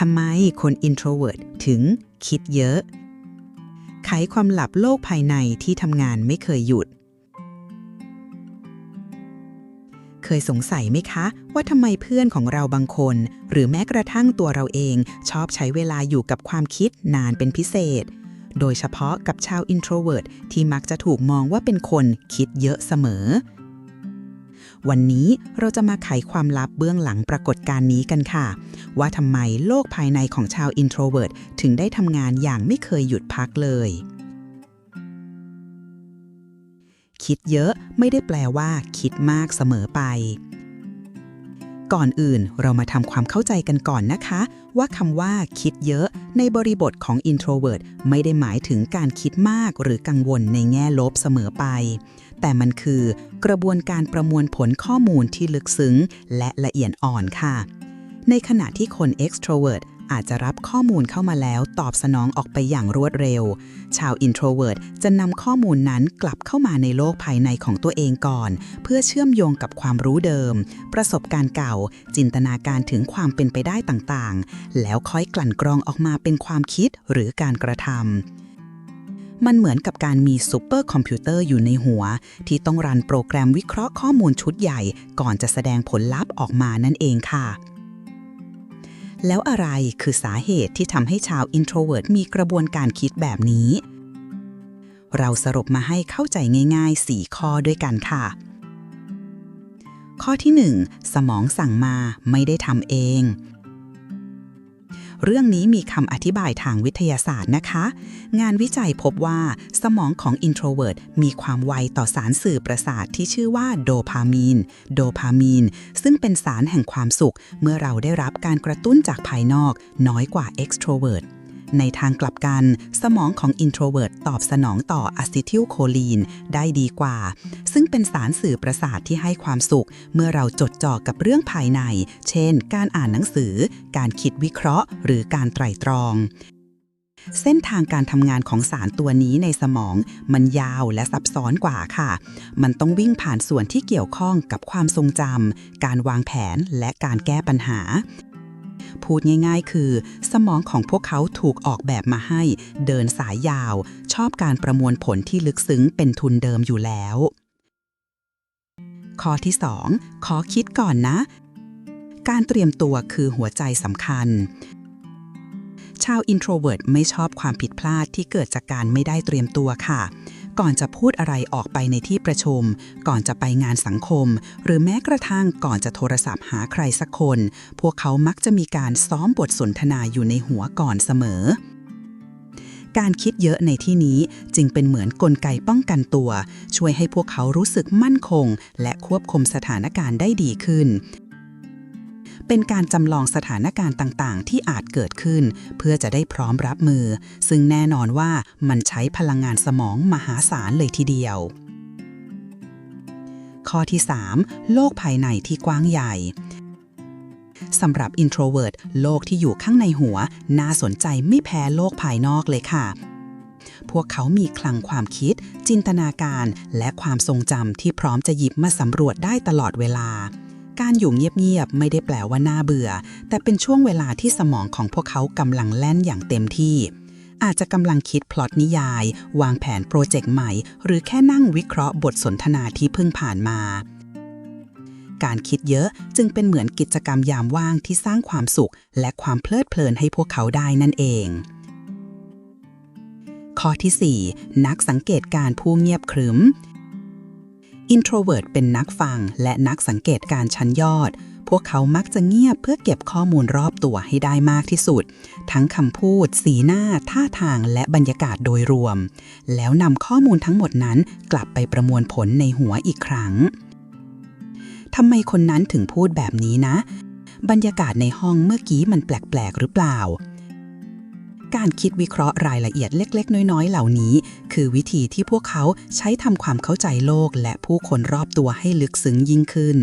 ทำไมคน introvert ถึงคิดเยอะ ไขความลับโลกภายในที่ทำงานไม่เคยหยุด เคยสงสัยไหมคะ ว่าทำไมเพื่อนของเราบางคน หรือแม้กระทั่งตัวเราเองชอบใช้เวลาอยู่กับความคิดนานเป็นพิเศษ โดยเฉพาะกับชาว introvert ที่มักจะถูกมองว่าเป็นคนคิดเยอะเสมอ วันนี้เราจะมาไขความลับเบื้องหลังปรากฏการณ์นี้กันค่ะ ว่าทำไมโลกภายในของชาว introvert ถึงได้ทำงานอย่างไม่เคยหยุดพักเลย คิดเยอะไม่ได้แปลว่า คิดมากเสมอไป ก่อนอื่นเรามาทำความเข้าใจกันก่อนนะคะ ว่าคำว่า คิดเยอะ ในบริบทของ introvert ไม่ได้หมายถึงการคิดมากหรือกังวลในแง่ลบเสมอไป แต่มันคือกระบวนการประมวลผลข้อมูลที่ลึกซึ้ง และละเอียดอ่อนค่ะ ในขณะที่คน extrovert อาจจะรับข้อมูลเข้ามาแล้วตอบสนองออกไปอย่างรวดเร็ว ชาว introvert จะนำข้อมูลนั้นกลับเข้ามาในโลกภายในของตัวเองก่อน เพื่อเชื่อมโยงกับความรู้เดิม ประสบการณ์เก่า จินตนาการถึงความเป็นไปได้ต่างๆ แล้วค่อยกลั่นกรองออกมาเป็นความคิดหรือการกระทำ มันเหมือนกับการมีซูเปอร์คอมพิวเตอร์อยู่ในหัว ที่ต้องรันโปรแกรมวิเคราะห์ข้อมูลชุดใหญ่ ก่อนจะแสดงผลลัพธ์ออกมานั่นเองค่ะ แล้วอะไรคือสาเหตุที่ทำให้ชาว introvert มีกระบวนการคิดแบบนี้ เราสรุปมาให้เข้าใจง่าย ๆ 4 ข้อด้วยกันค่ะข้อที่ 1 สมองสั่งมาไม่ได้ทำเอง เรื่องนี้มีคำอธิบายทางวิทยาศาสตร์นะคะ งานวิจัยพบว่าสมองของอินโทรเวิร์ตมีความไวต่อสารสื่อประสาทที่ชื่อว่าโดพามีน โดพามีน ซึ่งเป็นสารแห่งความสุข เมื่อเราได้รับการกระตุ้นจากภายนอก น้อยกว่าอ extrovert ในทางกลับกัน สมองของ introvert ตอบสนองต่ออะซิทิลโคลีนได้ดีกว่า ซึ่งเป็นสารสื่อประสาทที่ให้ความสุข เมื่อเราจดจ่อกับเรื่องภายใน เช่น การอ่านหนังสือ การคิดวิเคราะห์ หรือการไตร่ตรองเส้นทางการทำงานของสารตัวนี้ในสมอง มันยาวและซับซ้อนกว่าค่ะ มันต้องวิ่งผ่านส่วนที่เกี่ยวข้องกับความทรงจำการวางแผนและการแก้ปัญหา พูดง่ายๆ คือ สมองของพวกเขาถูกออกแบบมาให้ เดินสายยาว ชอบการประมวลผลที่ลึกซึ้งเป็นทุนเดิมอยู่แล้ว ข้อที่ 2 ขอคิดก่อนนะ การเตรียมตัวคือหัวใจสำคัญชาว introvert ไม่ชอบความผิดพลาดที่เกิดจากการไม่ได้เตรียมตัวค่ะ ก่อนจะพูดอะไรออกไปในที่ประชุม ก่อนจะไปงานสังคม หรือแม้กระทั่งก่อนจะโทรศัพท์หาใครสักคน พวกเขามักจะมีการซ้อมบทสนทนาอยู่ในหัวก่อนเสมอการคิดเยอะในที่นี้จึงเป็นเหมือนกลไกป้องกันตัว ช่วยให้พวกเขารู้สึกมั่นคง และควบคุมสถานการณ์ได้ดีขึ้น เป็นการจำลองสถานการณ์ต่างๆ ที่อาจเกิดขึ้น เพื่อจะได้พร้อมรับมือ ซึ่งแน่นอนว่ามันใช้พลังงานสมองมหาศาลเลยทีเดียว ข้อที่ 3 โลกภายในที่กว้างใหญ่สำหรับ introvert โลกที่อยู่ข้างในหัว น่าสนใจไม่แพ้โลกภายนอกเลยค่ะ พวกเขามีคลังความคิด จินตนาการ และความทรงจำที่พร้อมจะหยิบมาสำรวจได้ตลอดเวลา การอยู่เงียบๆไม่ได้แปลว่าน่าเบื่อ แต่เป็นช่วงเวลาที่สมองของพวกเขากำลังแล่นอย่างเต็มที่ อาจจะกำลังคิดพล็อตนิยาย วางแผนโปรเจกต์ใหม่ หรือแค่นั่งวิเคราะห์บทสนทนาที่เพิ่งผ่านมาการคิดเยอะจึงเป็นเหมือนกิจกรรมยามว่างที่สร้างความสุข และความเพลิดเพลินให้พวกเขาได้นั่นเอง ข้อที่ 4 นักสังเกตการผู้เงียบขรึม introvert เป็นนักฟังและนักสังเกตการชั้นยอด พวกเขามักจะเงียบเพื่อเก็บข้อมูลรอบตัวให้ได้มากที่สุด ทั้งคำพูด สีหน้า ท่าทางและบรรยากาศโดยรวม แล้วนำข้อมูลทั้งหมดนั้นกลับไปประมวลผลในหัวอีกครั้งทำไมคนนั้นถึงพูดแบบนี้นะ บรรยากาศในห้องเมื่อกี้มันแปลกๆหรือเปล่า การคิดวิเคราะห์รายละเอียดเล็ก ๆ น้อย ๆ เหล่านี้ คือวิธีที่พวกเขาใช้ทำความเข้าใจโลกและผู้คนรอบตัวให้ลึกซึ้งยิ่งขึ้น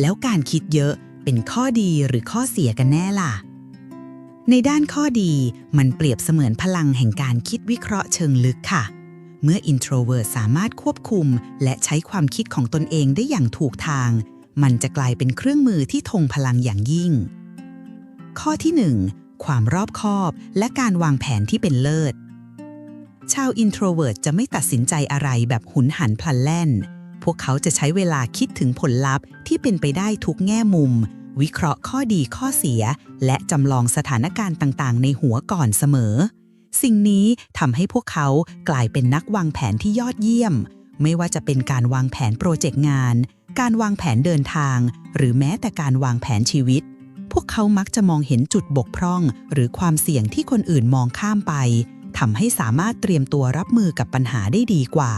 แล้วการคิดเยอะเป็นข้อดีหรือข้อเสียกันแน่ล่ะ ในด้านข้อดีมันเปรียบเสมือนพลังแห่งการคิดวิเคราะห์เชิงลึกค่ะ เมื่อ introvert สามารถควบคุม และใช้ความคิดของตนเองได้อย่างถูกทาง มันจะกลายเป็นเครื่องมือที่ทงพลังอย่างยิ่ง ข้อที่ 1 ความรอบคอบและการวางแผนที่เป็นเลิศ ชาว introvert จะไม่ตัดสินใจอะไรแบบหุนหันพลันแล่น พวกเขาจะใช้เวลาคิดถึงผลลัพธ์ที่เป็นไปได้ทุกแง่มุม วิเคราะห์ข้อดีข้อเสีย และจำลองสถานการณ์ต่าง ๆ ในหัวก่อนเสมอ สิ่งนี้ทำให้พวกเขากลายเป็นนักวางแผนที่ยอดเยี่ยม ไม่ว่าจะเป็นการวางแผนโปรเจกต์งาน การวางแผนเดินทาง หรือแม้แต่การวางแผนชีวิต พวกเขามักจะมองเห็นจุดบกพร่อง หรือความเสี่ยงที่คนอื่นมองข้ามไปทำให้สามารถเตรียมตัวรับมือกับปัญหาได้ดีกว่า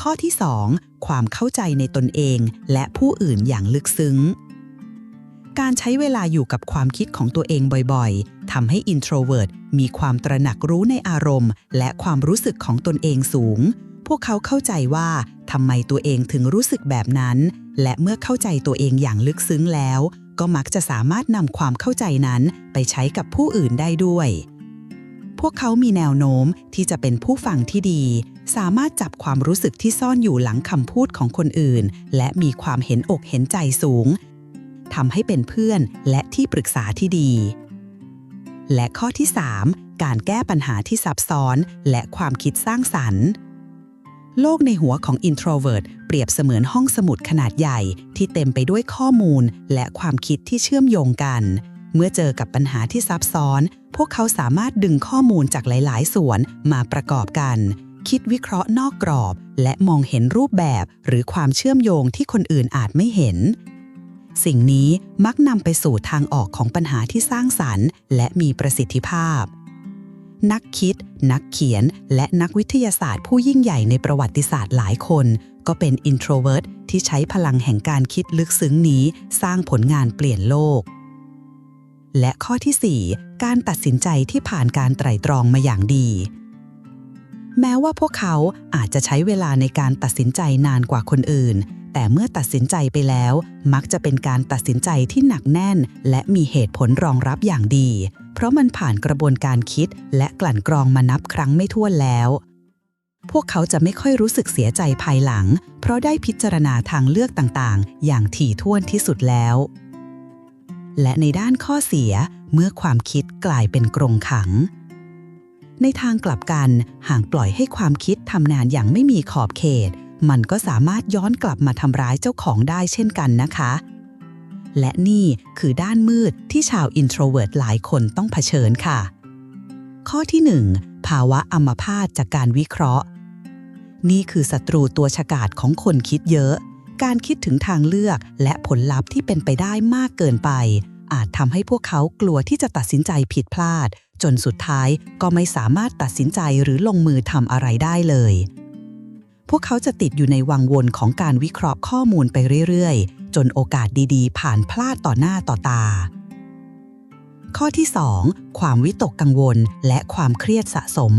ข้อที่ 2 ความเข้าใจในตนเองและผู้อื่นอย่างลึกซึ้ง การใช้เวลาอยู่กับความคิดของตัวเองบ่อยๆทำให้ introvert มีความตระหนักรู้ในอารมณ์ และความรู้สึกของตนเองสูง พวกเขาเข้าใจว่าทำไมตัวเองถึงรู้สึกแบบนั้น และเมื่อเข้าใจตัวเองอย่างลึกซึ้งแล้ว ก็มักจะสามารถนำความเข้าใจนั้นไปใช้กับผู้อื่นได้ด้วย พวกเขามีแนวโน้มที่จะเป็นผู้ฟังที่ดี สามารถจับความรู้สึกที่ซ่อนอยู่หลังคำพูดของคนอื่น และมีความเห็นอกเห็นใจสูงทำให้เป็นเพื่อนและที่ปรึกษาที่ดี และข้อที่ 3 การแก้ปัญหาที่ซับซ้อนและความคิดสร้างสรรค์ โลกในหัวของ introvert เปรียบเสมือนห้องสมุดขนาดใหญ่ที่เต็มไปด้วยข้อมูลและความคิดที่เชื่อมโยงกัน เมื่อเจอกับปัญหาที่ซับซ้อน พวกเขาสามารถดึงข้อมูลจากหลาย ๆ ส่วนมาประกอบกัน คิดวิเคราะห์นอกกรอบ และมองเห็นรูปแบบ หรือความเชื่อมโยงที่คนอื่นอาจไม่เห็น สิ่งนี้มักนำไปสู่ทางออกของปัญหาที่สร้างสรรค์ และมีประสิทธิภาพ นักคิด นักเขียน และนักวิทยาศาสตร์ผู้ยิ่งใหญ่ในประวัติศาสตร์หลายคน ก็เป็น introvert ที่ใช้พลังแห่งการคิดลึกซึ้งนี้ สร้างผลงานเปลี่ยนโลก และข้อที่ 4 การตัดสินใจที่ผ่านการไตร่ตรองมาอย่างดี แม้ว่าพวกเขาอาจจะใช้เวลาในการตัดสินใจนานกว่าคนอื่น แต่เมื่อตัดสินใจไปแล้ว มักจะเป็นการตัดสินใจที่หนักแน่น และมีเหตุผลรองรับอย่างดี เพราะมันผ่านกระบวนการคิดและกลั่นกรองมานับครั้งไม่ถ้วนแล้ว พวกเขาจะไม่ค่อยรู้สึกเสียใจภายหลัง เพราะได้พิจารณาทางเลือกต่างๆ อย่างถี่ถ้วนที่สุดแล้ว และในด้านข้อเสียเมื่อความคิดกลายเป็นกรงขัง ในทางกลับกันหากปล่อยให้ความคิดทำงานอย่างไม่มีขอบเขต มันก็สามารถย้อนกลับมาทำร้ายเจ้าของได้เช่นกันนะคะ และนี่คือด้านมืดที่ชาว introvert หลายคนต้องเผชิญค่ะ ข้อที่ 1 ภาวะอัมพาตจากการวิเคราะห์ นี่คือศัตรูตัวฉกาจของคนคิดเยอะ การคิดถึงทางเลือกและผลลัพธ์ที่เป็นไปได้มากเกินไป อาจทำให้พวกเขากลัวที่จะตัดสินใจผิดพลาด จนสุดท้ายก็ไม่สามารถตัดสินใจหรือลงมือทำอะไรได้เลย พวกเขาจะติดอยู่ในวังวนของการวิเคราะห์ข้อมูลไปเรื่อยๆ จนโอกาสดีๆ ผ่านพลาดต่อหน้าต่อตา ข้อที่ 2 ความวิตกกังวลและความเครียดสะสม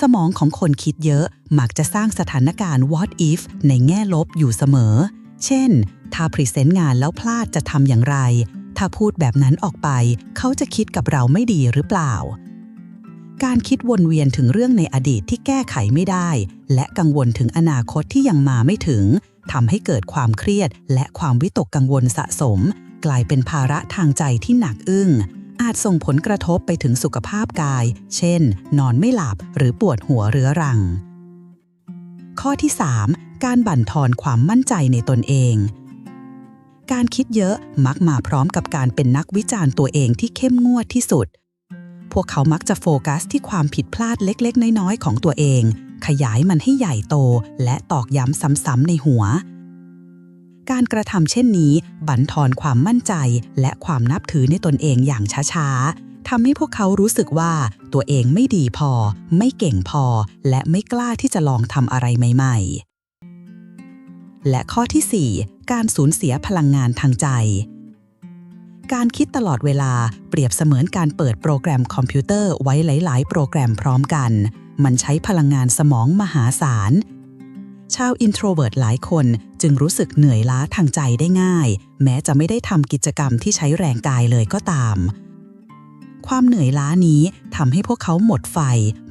สมองของคนคิดเยอะมักจะสร้างสถานการณ์ what if ในแง่ลบอยู่เสมอ เช่น ถ้าพรีเซนต์งานแล้วพลาดจะทำอย่างไร ถ้าพูดแบบนั้นออกไป เขาจะคิดกับเราไม่ดีหรือเปล่า การคิดวนเวียนถึงเรื่องในอดีตที่แก้ไขไม่ได้ และกังวลถึงอนาคตที่ยังมาไม่ถึงทำให้เกิดความเครียด และความวิตกกังวลสะสม กลายเป็นภาระทางใจที่หนักอึ้ง อาจส่งผลกระทบไปถึงสุขภาพกาย เช่น นอนไม่หลับหรือปวดหัวเรื้อรัง ข้อที่ 3 การบั่นทอนความมั่นใจในตนเองการคิดเยอะมักมาพร้อมกับการเป็นนักวิจารณ์ตัวเองที่เข้มงวดที่สุด พวกเขามักจะโฟกัสที่ความผิดพลาดเล็กๆ น้อยๆ ของตัวเอง ขยายมันให้ใหญ่โต และตอกย้ำซ้ำๆในหัว การกระทำเช่นนี้ บั่นทอนความมั่นใจ และความนับถือในตนเองอย่างช้าๆทำให้พวกเขารู้สึกว่าตัวเองไม่ดีพอ ไม่เก่งพอ และไม่กล้าที่จะลองทำอะไรใหม่ ๆ และข้อที่ 4 การสูญเสียพลังงานทางใจ การคิดตลอดเวลาเปรียบเสมือนการเปิดโปรแกรมคอมพิวเตอร์ไว้หลาย ๆ โปรแกรมพร้อมกัน มันใช้พลังงานสมองมหาศาล ชาว introvert หลายคนจึงรู้สึกเหนื่อยล้าทางใจได้ง่าย แม้จะไม่ได้ทำกิจกรรมที่ใช้แรงกายเลยก็ตาม ความเหนื่อยล้านี้ทำให้พวกเขาหมดไฟ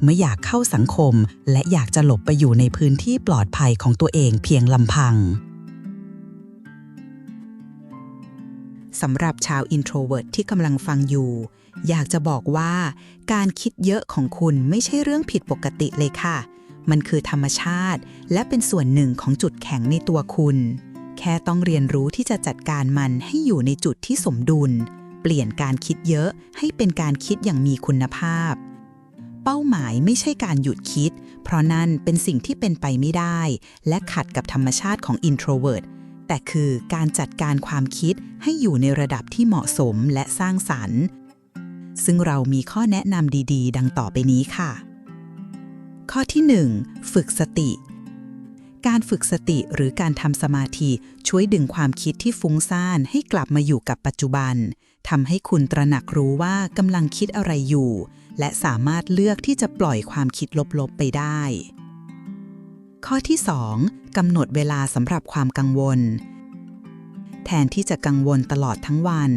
ไม่อยากเข้าสังคม และอยากจะหลบไปอยู่ในพื้นที่ปลอดภัยของตัวเองเพียงลำพัง สำหรับชาว introvert ที่กำลังฟังอยู่ อยากจะบอกว่าการคิดเยอะของคุณไม่ใช่เรื่องผิดปกติเลยค่ะ มันคือธรรมชาติ และเป็นส่วนหนึ่งของจุดแข็งในตัวคุณ แค่ต้องเรียนรู้ที่จะจัดการมันให้อยู่ในจุดที่สมดุล เปลี่ยนการคิดเยอะให้เป็นการคิดอย่างมีคุณภาพ เป้าหมายไม่ใช่การหยุดคิด เพราะนั่นเป็นสิ่งที่เป็นไปไม่ได้ และขัดกับธรรมชาติของ introvert แต่คือการจัดการความคิดให้อยู่ในระดับที่เหมาะสมและสร้างสรรค์ ซึ่งเรามีข้อแนะนำดีๆ ดังต่อไปนี้ค่ะ ข้อที่ 1 ฝึกสติ การฝึกสติหรือการทำสมาธิช่วยดึงความคิดที่ฟุ้งซ่านให้กลับมาอยู่กับปัจจุบันทำให้คุณตระหนักรู้ว่ากำลังคิดอะไรอยู่ และสามารถเลือกที่จะปล่อยความคิดลบๆไปได้ ข้อที่ 2กำหนดเวลาสำหรับความกังวล แทนที่จะกังวลตลอดทั้งวัน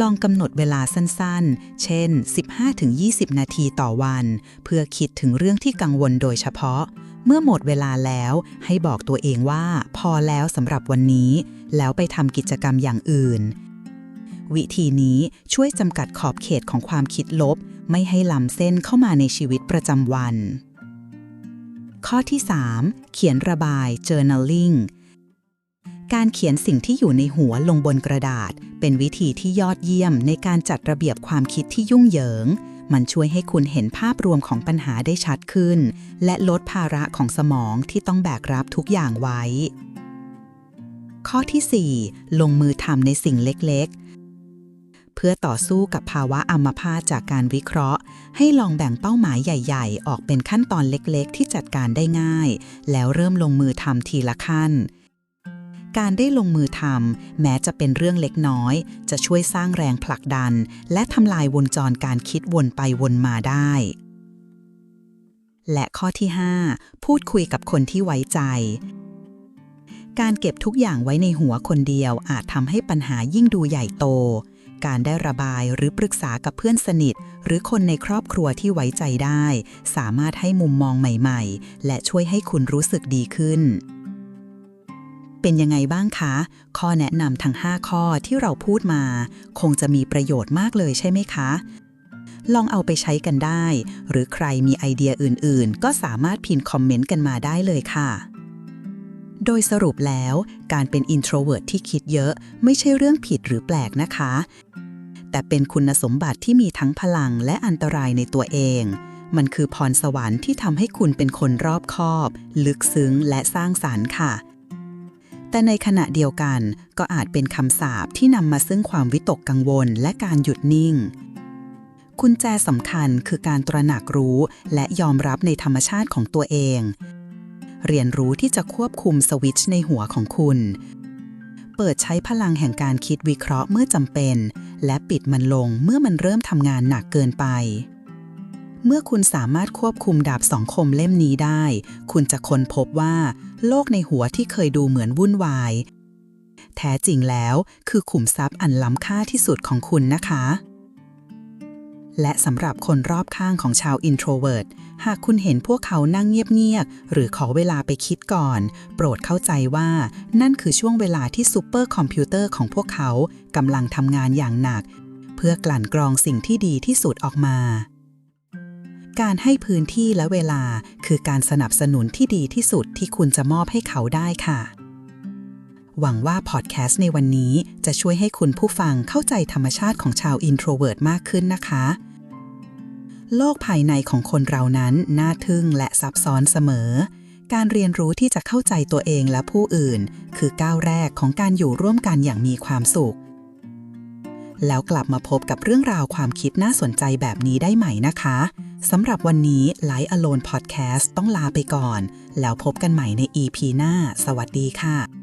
ลองกำหนดเวลาสั้นๆ เช่น 15-20 นาทีต่อวัน เพื่อคิดถึงเรื่องที่กังวลโดยเฉพาะ เมื่อหมดเวลาแล้วให้บอกตัวเองว่า พอแล้วสำหรับวันนี้ แล้วไปทำกิจกรรมอย่างอื่น วิธีนี้ช่วยจำกัดขอบเขตของความคิดลบ ไม่ให้ล้ำเส้นเข้ามาในชีวิตประจำวัน ข้อที่ 3 เขียนระบาย journaling การเขียนสิ่งที่อยู่ในหัวลงบนกระดาษ เป็นวิธีที่ยอดเยี่ยมในการจัดระเบียบความคิดที่ยุ่งเหยิง มันช่วยให้คุณเห็นภาพรวมของปัญหาได้ชัดขึ้น และลดภาระของสมองที่ต้องแบกรับทุกอย่างไว้ ข้อที่ 4 ลงมือทำในสิ่งเล็กๆ พื่อต่อสู้กับภาวะอัมพาตจากการวิเคราะห์ ให้ลองแบ่งเป้าหมายใหญ่ ๆ ออกเป็นขั้นตอนเล็กๆ ที่จัดการได้ง่าย แล้วเริ่มลงมือทำทีละขั้น การได้ลงมือทำแม้จะเป็นเรื่องเล็กน้อย จะช่วยสร้างแรงผลักดัน และทำลายวงจรการคิดวนไปวนมาได้และข้อที่ 5 พูดคุยกับคนที่ไว้ใจ การเก็บทุกอย่างไว้ในหัวคนเดียวอาจทำให้ปัญหายิ่งดูใหญ่โต การได้ระบายหรือปรึกษากับเพื่อนสนิท หรือคนในครอบครัวที่ไว้ใจได้ สามารถให้มุมมองใหม่ ๆ และช่วยให้คุณรู้สึกดีขึ้น เป็นยังไงบ้างคะ ข้อแนะนำทั้ง 5 ข้อที่เราพูดมา คงจะมีประโยชน์มากเลยใช่ไหมคะ ลองเอาไปใช้กันได้ หรือใครมีไอเดียอื่นๆ ก็สามารถพิมพ์คอมเมนต์กันมาได้เลยค่ะ โดยสรุปแล้วการเป็น introvert ที่คิดเยอะไม่ใช่เรื่องผิดหรือแปลกนะคะ แต่เป็นคุณสมบัติที่มีทั้งพลังและอันตรายในตัวเอง มันคือพรสวรรค์ที่ทำให้คุณเป็นคนรอบคอบ ลึกซึ้งและสร้างสารรค์ค่ะ แต่ในขณะเดียวกันก็อาจเป็นคำสาปที่นำมาซึ่งความวิตกกังวลและการหยุดนิ่งกุญแจสำคัญคือการตระหนักรู้และยอมรับในธรรมชาติของตัวเอง เรียนรู้ที่จะควบคุมสวิตช์ในหัวของคุณ เปิดใช้พลังแห่งการคิดวิเคราะห์เมื่อจำเป็น และปิดมันลงเมื่อมันเริ่มทำงานหนักเกินไป เมื่อคุณสามารถควบคุมดาบสองคมเล่มนี้ได้ คุณจะค้นพบว่า โลกในหัวที่เคยดูเหมือนวุ่นวาย แท้จริงแล้วคือขุมทรัพย์อันล้ำค่าที่สุดของคุณนะคะ และสำหรับคนรอบข้างของชาว introvert หากคุณเห็นพวกเขานั่งเงียบๆ หรือขอเวลาไปคิดก่อน โปรดเข้าใจว่านั่นคือช่วงเวลาที่ซูเปอร์คอมพิวเตอร์ของพวกเขากำลังทำงานอย่างหนัก เพื่อกลั่นกรองสิ่งที่ดีที่สุดออกมา การให้พื้นที่และเวลาคือการสนับสนุนที่ดีที่สุดที่คุณจะมอบให้เขาได้ค่ะหวังว่าพอดแคสต์ในวันนี้จะช่วยให้คุณผู้ฟังเข้าใจธรรมชาติของชาว introvert มากขึ้นนะคะ โลกภายในของคนเรานั้นน่าทึ่งและซับซ้อนเสมอ การเรียนรู้ที่จะเข้าใจตัวเองและผู้อื่น คือก้าวแรกของการอยู่ร่วมกันอย่างมีความสุข แล้วกลับมาพบกับเรื่องราวความคิดน่าสนใจแบบนี้ได้ใหม่นะคะสำหรับวันนี้ Light Alone Podcast ต้องลาไปก่อน แล้วพบกันใหม่ใน EP หน้า สวัสดีค่ะ